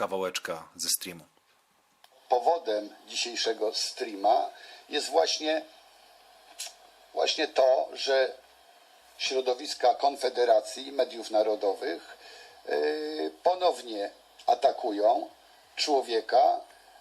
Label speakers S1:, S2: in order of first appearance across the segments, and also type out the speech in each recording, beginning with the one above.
S1: kawałeczka ze streamu.
S2: powodem dzisiejszego streama jest właśnie, właśnie to, że środowiska Konfederacji Mediów Narodowych yy, ponownie atakują człowieka.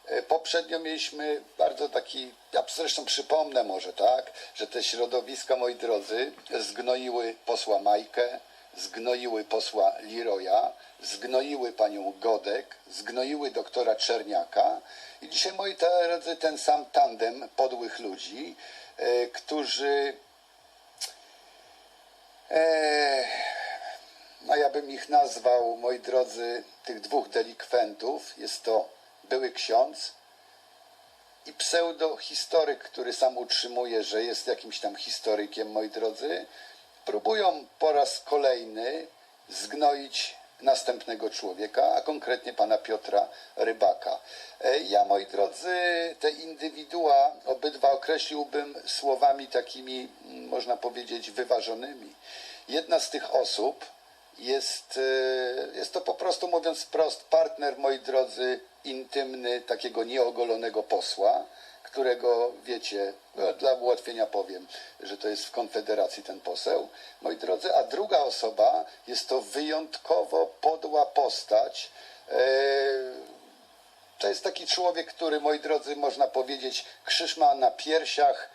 S2: Yy, Poprzednio mieliśmy bardzo taki, ja zresztą przypomnę może, tak, że te środowiska, moi drodzy, zgnoiły posła Majkę, zgnoiły posła Liroja, zgnoiły panią Godek, zgnoiły doktora Czerniaka i dzisiaj, moi drodzy, ten sam tandem podłych ludzi, e, którzy e, no ja bym ich nazwał, moi drodzy, tych dwóch delikwentów. Jest to były ksiądz i pseudohistoryk, który sam utrzymuje, że jest jakimś tam historykiem, moi drodzy, próbują po raz kolejny zgnoić następnego człowieka, a konkretnie pana Piotra Rybaka. E, Ja, moi drodzy, te indywidua obydwa określiłbym słowami takimi, mm, można powiedzieć, wyważonymi. Jedna z tych osób jest, e, jest to po prostu, mówiąc wprost, partner, moi drodzy, intymny takiego nieogolonego posła, którego, wiecie, no, dla ułatwienia powiem, że to jest w Konfederacji ten poseł, moi drodzy, a druga osoba jest to wyjątkowo podła postać. E, to jest taki człowiek, który, moi drodzy, można powiedzieć, krzyż ma na piersiach,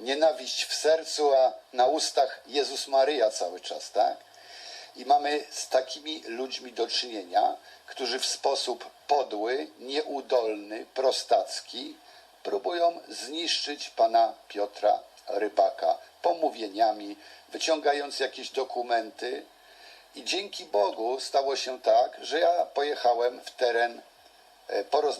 S2: nienawiść w sercu, a na ustach Jezus Maryja cały czas, tak? I mamy z takimi ludźmi do czynienia, którzy w sposób podły, nieudolny, prostacki próbują zniszczyć pana Piotra Rybaka pomówieniami, wyciągając jakieś dokumenty. I dzięki Bogu stało się tak, że ja pojechałem w teren e, porozmawiać.